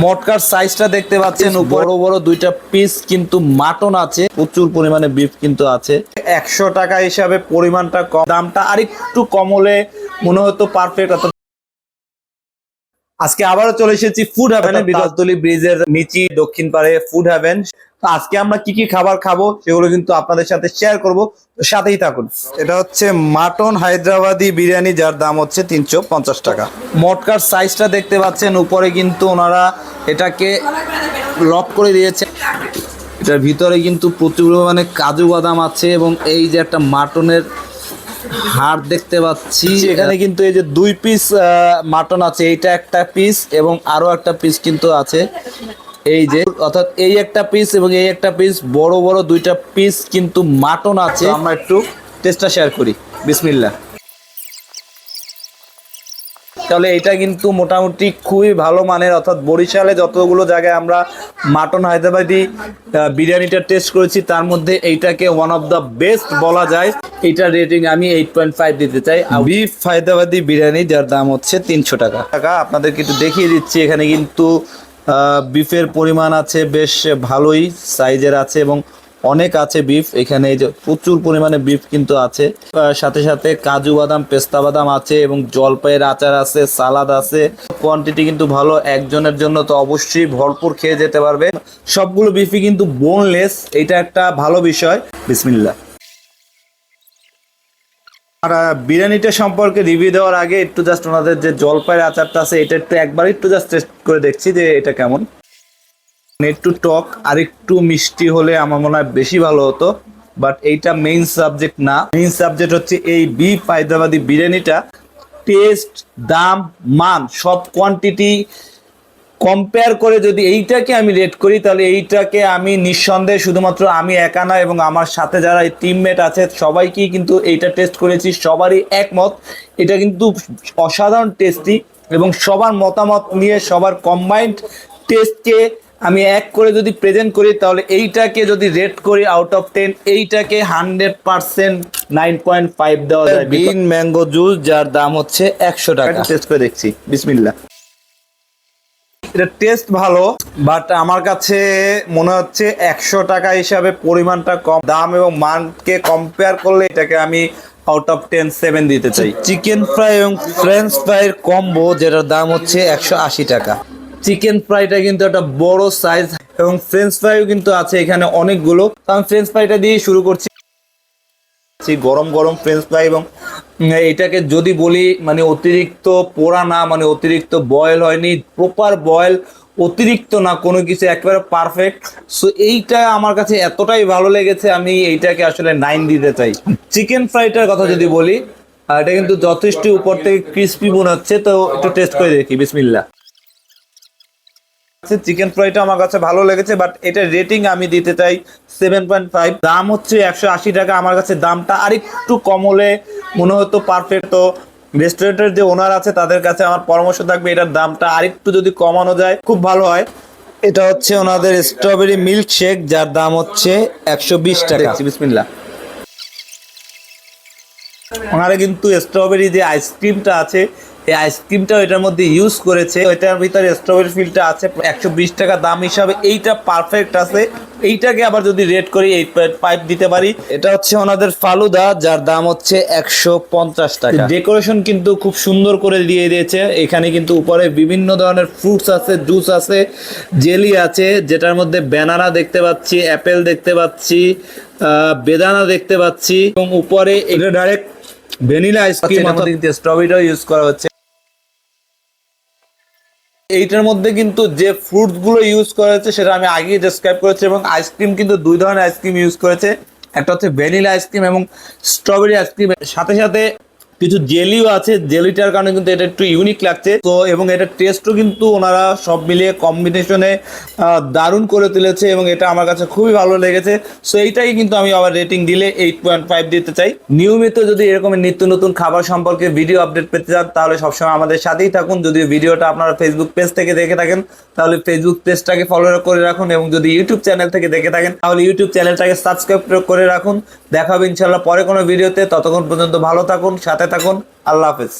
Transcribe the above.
মটকার সাইজটা দেখতে পাচ্ছেন বড় বড় দুইটা পিস কিন্তু মাটন আছে প্রচুর পরিমাণে বিফ কিন্তু আছে। একশো টাকা হিসাবে পরিমাণটা কম দামটা আরেকটু কম হলে মনে হতো পারফেক্ট আজকে আবারও চলে এসেছি ফুড হ্যাভেন বিকাশদলি ব্রিজের নিচি দক্ষিণ পাড়ে ফুড হ্যাভেন আজকে আমরা কি কি খাবার খাব সেগুলো কিন্তু আপনাদের সাথে শেয়ার করব। তো সাথেই থাকুন। এটা হচ্ছে মাটন হায়দ্রাবাদি বিরিয়ানি যার দাম হচ্ছে তিনশো পঞ্চাশ টাকা। মটকার সাইজটা দেখতে পাচ্ছেন। উপরে কিন্তু ওনারা এটাকে লক করে দিয়েছে। এটার ভিতরে কিন্তু প্রচুর পরিমাণে কাজু বাদাম আছে এবং এই যে একটা মাটনের হাড় দেখতে পাচ্ছি। এখানে কিন্তু এই যে দুই পিস মাটন আছে এইটা একটা পিস এবং আরও একটা পিস কিন্তু আছে। এই যে অর্থাৎ এই একটা পিস এবং এই একটা পিস বড় বড় দুইটা পিস কিন্তু মাটন আছে। আমরা একটু টেস্টটা শেয়ার করি। বিসমিল্লা তাহলে এটা কিন্তু মোটামুটি খুবই ভালো মানের অর্থাৎ বরিশালে যতগুলো জায়গায় আমরা মাটন হায়দ্রাবাদি বিরিয়ানিটা টেস্ট করেছি তার মধ্যে এইটাকে ওয়ান অফ দ্য বেস্ট বলা যায়। এইটার রেটিং আমি এইট পয়েন্ট ফাইভ দিতে চাই। বিফ হায়দ্রাবাদি বিরিয়ানি যার দাম হচ্ছে তিনশো টাকা। টাকা আপনাদেরকে একটু দেখিয়ে দিচ্ছি এখানে কিন্তু বিফের পরিমাণ আছে বেশ ভালোই সাইজের আছে এবং অনেক আছে বিফ এখানে এই যে প্রচুর পরিমাণে বিফ কিন্তু আছে। সাথে সাথে কাজু বাদাম, পেস্তা বাদাম আছে এবং জলপাইয়ের আচার আছে, সালাদ আছে। কোয়ান্টিটি কিন্তু ভালো, একজনের জন্য তো অবশ্যই ভরপুর খেয়ে যেতে পারবে। সবগুলো বিফই কিন্তু বোনলেস এটা একটা ভালো বিষয়। বিসমিল্লা আর বিরিয়ানিটা সম্পর্কে রিভিউ দেওয়ার আগে একটু জাস্ট ওনাদের যে জলপাইয়ের আচারটা আছে, এটা একটু একবার একটু জাস্ট টেস্ট করে দেখছি যে এটা কেমন। মানে একটু টক আর একটু মিষ্টি হলে আমার মনে হয় বেশি ভালো হতো। বাট এইটা মেইন সাবজেক্ট না। মেইন সাবজেক্ট হচ্ছে এই বিফ হায়দ্রাবাদি বিরিয়ানিটা। টেস্ট দাম, মান, সব কোয়ান্টিটি কম্পেয়ার করে যদি এইটাকে আমি রেট করি, তাহলে এইটাকে আমি নিঃসন্দেহে শুধুমাত্র আমি একা না এবং আমার সাথে যারা টিমমেট আছে, সবাইকেই কিন্তু এইটা টেস্ট করেছি। সবারই একমত। এটা কিন্তু অসাধারণ টেস্টি এবং সবার মতামত নিয়ে সবার কম্বাইন্ড টেস্টকে আমি এক করে যদি প্রেজেন্ট করি তাহলে এইটাকে যদি রেট করি আউট অফ টেন এইটাকে hundred percent nine point five দেওয়া যায়। বিন ম্যাঙ্গো জুস যার দাম হচ্ছে একশো টাকা। টেস্ট করে দেখছি। বিসমিল্লা এটা টেস্ট ভালো বাট আমার কাছে মনে হচ্ছে একশো টাকা হিসাবে পরিমাণটা কম। দাম এবং মানকে কম্পেয়ার করলে এটাকে আমি আউট অফ টেন সেভেন দিতে চাই। চিকেন ফ্রাই এবং ফ্রেঞ্চ ফ্রাইয়ের কম্বো যেটার দাম হচ্ছে একশো আশি টাকা। চিকেন ফ্রাইটা কিন্তু একটা বড় সাইজ এবং ফ্রেঞ্চ ফ্রাইও কিন্তু আছে এখানে অনেকগুলো। তো আমি ফ্রেঞ্চ ফ্রাইটা দিয়ে শুরু করছি। গরম গরম ফ্রেঞ্চ ফ্রাই এবং এটাকে যদি বলি মানে অতিরিক্ত পোড়া না মানে অতিরিক্ত বয়েল হয়নি প্রপার বয়েল অতিরিক্ত না, কোনো কিছু একেবারে পারফেক্ট সো এইটা আমার কাছে এতটাই ভালো লেগেছে, আমি এইটাকে আসলে নাইন দিতে চাই। চিকেন ফ্রাইটার কথা যদি বলি এটা কিন্তু যথেষ্ট উপর থেকে ক্রিস্পি মনে হচ্ছে, তো একটু টেস্ট করে দেখি বিসমিল্লা চিকেন ফ্রাইটা আমার কাছে ভালো লেগেছে বাট এটা রেটিং আমি দিতে চাই সেভেন পয়েন্ট ফাইভ দাম হচ্ছে একশো আশি টাকা আমার কাছে দামটা আরেকটু কম হলে মনে হতো পারফেক্ট তো রেস্টুরেন্টের যে ওনার আছে তাদের কাছে আমার পরামর্শ থাকবে এটার দামটা আরেকটু যদি কমানো যায় খুব ভালো হয়। এটা হচ্ছে ওনাদের স্ট্রবেরি মিল্ক শেক যার দাম হচ্ছে একশো বিশ টাকা। বিসমিল্লা ওনারা কিন্তু স্ট্রবেরি যে আইসক্রিমটা আছে এই আইসক্রিমটাও এটার মধ্যে ইউজ করেছে। এটার ভিতরে স্ট্রবেরি ফিলটা আছে একশো বিশ টাকা দাম হিসাবে। এইটা পারফেক্ট আছে। এইটাকে আবার যদি রেট করি পয়েন্ট ফাইভ দিতে পারি। এটা হচ্ছে ওনাদের ফালুদা যার দাম হচ্ছে একশো পঞ্চাশ টাকা। ডেকোরেশন কিন্তু খুব সুন্দর করে দিয়ে দিয়েছে। এখানে কিন্তু উপরে বিভিন্ন ধরনের ফ্রুটস আছে জুস আছে জেলি আছে যেটার মধ্যে ব্যানানা দেখতে পাচ্ছি অ্যাপেল দেখতে পাচ্ছি আহ, বেদানা দেখতে পাচ্ছি। এবং উপরে এটা ডাইরেক্ট ভ্যানিলা আইসক্রিম স্ট্রবেরিটাও ইউজ করা হচ্ছে। এইটার মধ্যে কিন্তু যে ফ্রুটসগুলো ইউজ করেছে সেটা আমি আগেই ডেসক্রাইব করেছি এবং আইসক্রিম কিন্তু দুই ধরনের আইসক্রিম ইউজ করেছে। একটা হচ্ছে ভ্যানিলা আইসক্রিম এবং স্ট্রবেরি আইসক্রিম সাথে সাথে কিছু জেলিও আছে, জেলিটার কারণে কিন্তু এটা একটু ইউনিক লাগছে। তো এবং এটার টেস্টও কিন্তু ওনারা সব মিলিয়ে কম্বিনেশনে দারুণ করে তুলেছে এবং এটা আমার কাছে খুবই ভালো লেগেছে। সো এইটাই কিন্তু আমি আবার রেটিং দিলে এইট পয়েন্ট ফাইভ দিতে চাই। নিয়মিত যদি এরকম নিত্য নতুন খাবার সম্পর্কে ভিডিও আপডেট পেতে চান, তাহলে সবসময় আমাদের সাথেই থাকুন। যদি ভিডিওটা আপনারা ফেসবুক পেজ থেকে দেখে থাকেন, তাহলে ফেসবুক পেজটাকে ফলো করে রাখুন এবং যদি ইউটিউব চ্যানেল থেকে দেখে থাকেন, তাহলে ইউটিউব চ্যানেলটাকে সাবস্ক্রাইব করে রাখুন। দেখা ইনশাল্লাহ পরে কোনো ভিডিওতে ততক্ষণ পর্যন্ত ভালো থাকুন, সাথে থাকুন আল্লাহ হাফেজ।